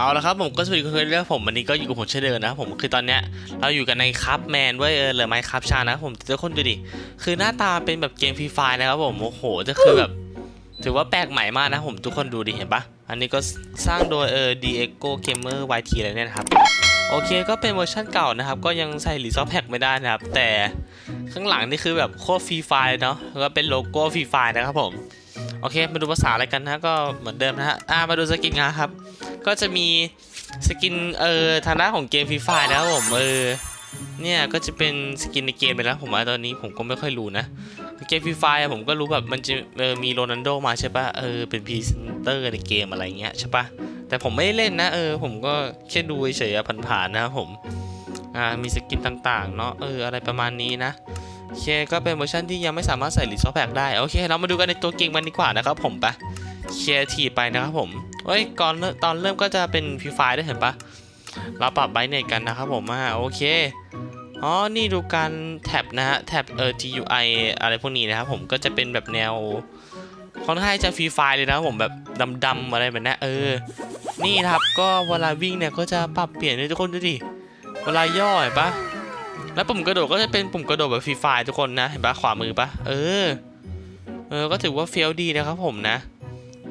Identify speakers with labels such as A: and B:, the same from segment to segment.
A: เอาละครับผมก็สวัสดีคุณเคยเรียกผมวันนี้ก็อยู่กับผมเช่นเดิมนะครับผมคือตอนเนี้ยเราอยู่กันในคัพแมนเว้ยเออหรือไม่คัพชานะผมทุกคนดูดิคือหน้าตาเป็นแบบเกมฟรีไฟนะครับผมโอ้โหจะคือแบบ ถือว่าแปลกใหม่มากนะผมทุกคนดูดิเห็นปะอันนี้ก็สร้างโดยเออ Diego Gamer YT อะไรเนี่ยนะครับโอเคก็เป็นเวอร์ชั่นเก่านะครับ ก็ยังใส่รีซอสแพ็กไม่ได้นะครับ แต่ข้างหลังนี่คือแบบโคตรฟรีไฟเนาะแล้วก็เป็นโลโก้ฟรีไฟนะครับผมโอเคมาดูภาษาอะไรกันนะก็เหมือนเดิมนะฮะอ่ามาดูสกินงาครับ ก็จะมีสกินเออทางด้าของเกมฟรีไฟนะครับผมเออเนี่ยก็จะเป็นสกินในเกมไปแล้วผมว่าตอนนี้ผมก็ไม่ค่อยรู้นะเกมฟรีไฟผมก็รู้แบบมันจะเออมีโรนัลโดมาใช่ปะเออเป็นพรีเซนเตอร์ในเกมอะไรเงี้ยใช่ปะแต่ผมไม่ได้เล่นนะเออผมก็แค่ดูเฉยๆผ่านๆนะครับผมอ่ามีสกินต่างๆเนาะเอออะไรประมาณนี้นะโอเคก็เป็นเวอร์ชันที่ยังไม่สามารถใส่รีซอสแพกได้โอเค เรามาดูกันในตัวเกมมันดีกว่านะครับผมปะเคลียร์ทีไปนะครับผม เฮ้ยก่อนตอนเริ่มก็จะเป็นฟรีไฟด้วยเห็นปะเราปรับไบเน็ตกันนะครับผมอ่าโอเคอ๋อ นี่ดูการแท็บนะฮะ แท็บเอ่อ GUI อะไรพวกนี้นะครับผมก็จะเป็นแบบแนว ค่อนข้างจะฟรีไฟเลยนะผมแบบดำๆอะไรแบบนี้เออ นี่ครับก็เวลาวิ่งเนี่ยก็จะปรับเปลี่ยนด้วยทุกคนดูดิ เวลาย่อเห็นปะแล้วปุ่มกระโดดก็จะเป็นปุ่มกระโดดแบบฟรีไฟทุกคนนะ เห็นปะขวามือปะเออ เออ ก็ถือว่าเฟี้ยวดีนะครับผมนะ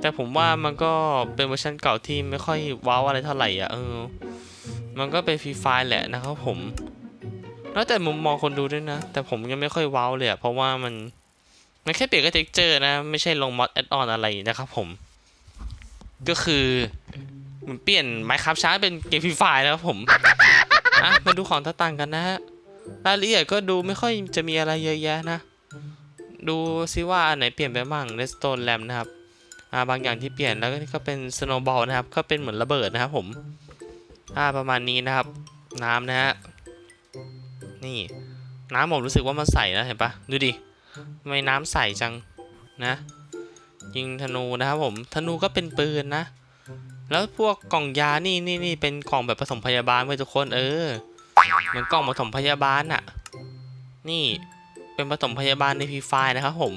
A: แต่ผมว่ามันก็เป็นเวอร์ชันเก่าที่ไม่ค่อยว้าวอะไรเท่าไหร่อะเออ มันก็เป็นฟรีไฟแหละนะครับผมแล้วแต่มุมมองคนดูด้วยนะ แต่ผมยังไม่ค่อยว้าวเลยอะเพราะว่ามันมันแค่เปลี่ยนก็เท็กเจอร์นะ ไม่ใช่ลงมอดแอดออนอะไรนะครับผม ก็คือเหมันเปลี่ยนไมค์ครับช้าเป็นเกมฟรีไฟนะครับผมอะมาดูของต่างๆกันนะฮะรายละเอียดก็ดูไม่ค่อยจะมีอะไรเยอะแยะนะ ดูซิว่าอันไหนเปลี่ยนไปบ้าง Redstone Lamp นะครับอ่า บางอย่างที่เปลี่ยนแล้วก็เป็น snowball นะครับ ก็เป็นเหมือนระเบิดนะครับผมอาประมาณนี้นะครับ น้ำนะฮะนี่น้ำผมรู้สึกว่ามันใสนะเห็นปะดูดิทำไมน้ำใสจังนะ ยิงธนูนะครับผมธนูก็เป็นปืนนะ แล้วพวกกล่องยานี่นี่นี่เป็นกล่องแบบผสมพยาบาลไว้ทุกคนเออเหมือนกล่องผสมพยาบาลอะนี่เป็นผสมพยาบาลในพีไฟนะครับผม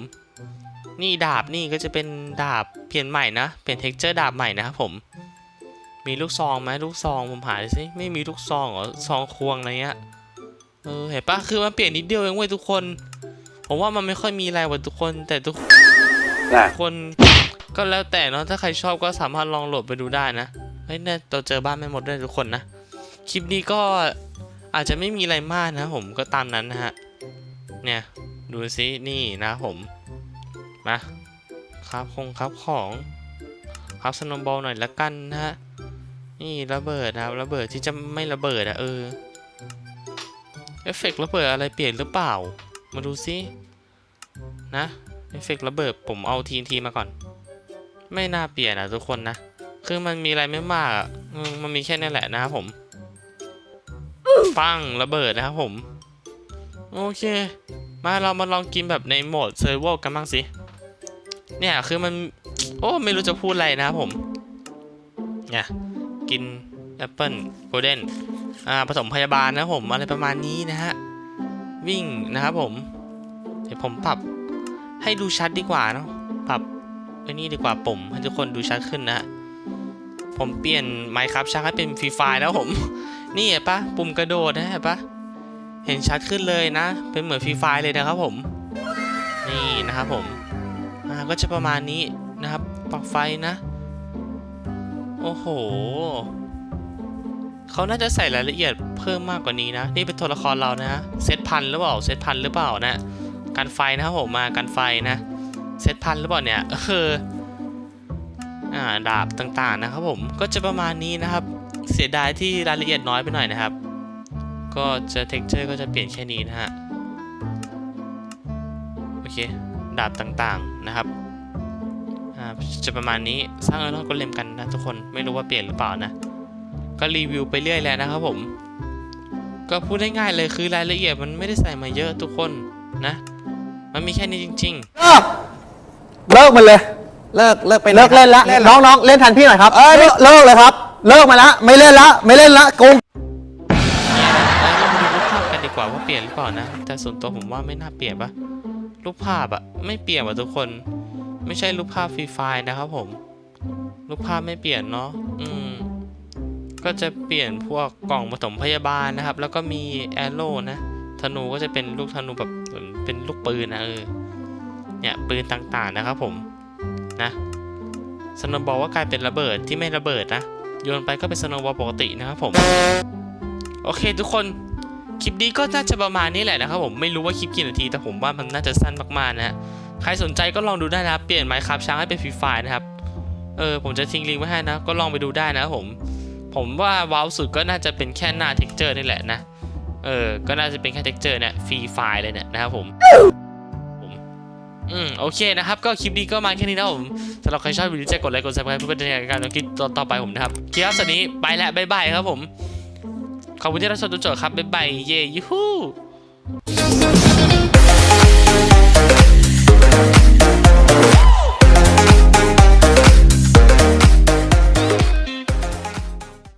A: นี่ดาบนี่ก็จะเป็นดาบเปลี่ยนใหม่นะ เปลี่ยนเท็กเจอร์ดาบใหม่นะครับผม มีลูกซองไหมลูกซองผมหาดูสิไม่มีลูกซองเหรอซองควงอะไรเงี้ยเออเห็นปะคือมันเปลี่ยนนิดเดียวเองเว้ยทุกคน ผมว่ามันไม่ค่อยมีอะไรว่ะทุกคน แต่ทุก
B: ได้
A: คนก็แล้วแต่เนาะถ้าใครชอบก็สามารถลองโหลดไปดูได้นะเฮ้ยเนี่ยเราเจอบ้านไม่หมดด้วยทุกคนนะคลิปนี้ก็อาจจะไม่มีอะไรมากนะผมก็ตามนั้นนะฮะเนี่ยดูซินี่นะผม มาครับคงครับของครับสโนว์บอลหน่อยละกันนะฮะนี่ระเบิดนะครับระเบิดที่จะไม่ระเบิดอะเออเอฟเฟกต์ระเบิดอะไรเปลี่ยนหรือเปล่า มาดูซินะเอฟเฟกต์ระเบิดผมเอาทีนทีมาก่อน ไม่น่าเปลี่ยนอะทุกคนนะ คือมันมีอะไรไม่มากอะมันมีแค่นี้แหละนะครับผมปังระเบิดนะครับผม โอเค มาเรามาลองกินแบบในโหมดเซอร์ไวอร์กันบ้างสิ เนี่ยคือมัน โอ้ไม่รู้จะพูดอะไรนะครับผมเนี่ยกินแอปเปิลโกลเด้นอ่าผสมพยาบาลนะผมอะไรประมาณนี้นะฮะวิ่งนะครับผมเดี๋ยวผมปรับให้ดูชัดดีกว่าเนาะปรับไอ้นี่ดีกว่าปุ่มให้ทุกคนดูชัดขึ้นนะฮะผมเปลี่ยนไมค์ครับชักให้เป็นฟรีไฟแล้วผม นี่เห็นปะปุ่มกระโดดนะเห็นปะเห็นชัดขึ้นเลยนะ เป็นเหมือนฟรีไฟเลยนะครับผม นี่นะครับผม ก็จะประมาณนี้นะครับปลั๊กไฟนะ โอ้โหเขาน่าจะใส่รายละเอียดเพิ่มมากกว่านี้นะ นี่เป็นตัวละครเรานะเซตพันหรือเปล่าเซตพันหรือเปล่านะกันไฟนะครับผมมากันไฟนะเซตพันหรือเปล่าเนี่ยเอออ่าดาบต่างๆนะครับผมก็จะประมาณนี้นะครับ เสียดายที่รายละเอียดน้อยไปหน่อยนะครับ ก็จะเท็กเจอร์ก็จะเปลี่ยนแค่นี้นะฮะโอเค ดาบต่างๆนะครับอ่าจะประมาณนี้สร้างแล้วก็เล่มกันนะทุกคนไม่รู้ว่าเปลี่ยนหรือเปล่านะก็รีวิวไปเรื่อยแล้วนะครับผม ก็พูดง่ายๆเลยคือรายละเอียดมันไม่ได้ใส่มาเยอะทุกคนนะ มันมีแค่นี้จริง
B: เลิก
C: เลิกมันเลย
B: เลิกเลิกไปไห
C: เลิกเล่นละ
B: เล่น
C: น้องน้องเล่นทันพี่หน่อยครับ
B: เอ้ย
C: เลิกเลิกเลยครับ เลิกมาละไม่เล่นละไม่เล่นละโกง
A: ๆเนี่ยแล้วเรามาดูรูปภาพกันดีกว่าว่าเปลี่ยนหรือเปล่านะ แต่ส่วนตัวผมว่าไม่น่าเปลี่ยนปะ รูปภาพอะไม่เปลี่ยนว่ะทุกคน ไม่ใช่รูปภาพฟรีไฟล์นะครับผม รูปภาพไม่เปลี่ยนเนาะอืมก็จะเปลี่ยนพวกกล่องผสมพยาบาลนะครับ แล้วก็มีแอโร่นะธนูก็จะเป็นลูกธนูแบบเป็นลูกปืนนะเออเนี่ยปืนต่างๆนะครับผมนะสโนบอลว่ากลายเป็นระเบิดที่ไม่ระเบิดนะโยนไปก็เป็นสโนบอลปกตินะครับผม โอเคทุกคน คลิปนี้ก็น่าจะประมาณนี้แหละนะครับผมไม่รู้ว่าคลิปกี่นาที แต่ผมว่ามันน่าจะสั้นมากๆนะฮะใครสนใจก็ลองดูได้นะเปลี่ยนไมค์ครับช้างให้เป็นฟรีไฟนะครับเออผมจะทิ้งลิงก์ไว้ให้นะ ก็ลองไปดูได้นะผม ผมว่าว้าวสุดก็น่าจะเป็นแค่หน้าเท็กเจอร์นี่แหละนะเออก็น่าจะเป็นแค่เท็กเจอร์เนี่ยฟรีไฟล์เลยเนี่ยนะครับผมอืมโอเคนะครับ ก็คลิปนี้ก็มาแค่นี้นะครับผมสำหรับใครชอบวิดีโอจะกดไลค์กดซับสไครป์เพื่อเป็นกำลังใจในการทำคลิปต่อไปผมนะครับคลิปสวัสดีไปแล้วบ๊ายบายครับผม ขอบคุณที่รับชมจนจบครับบ๊ายบายเย่ยูฮู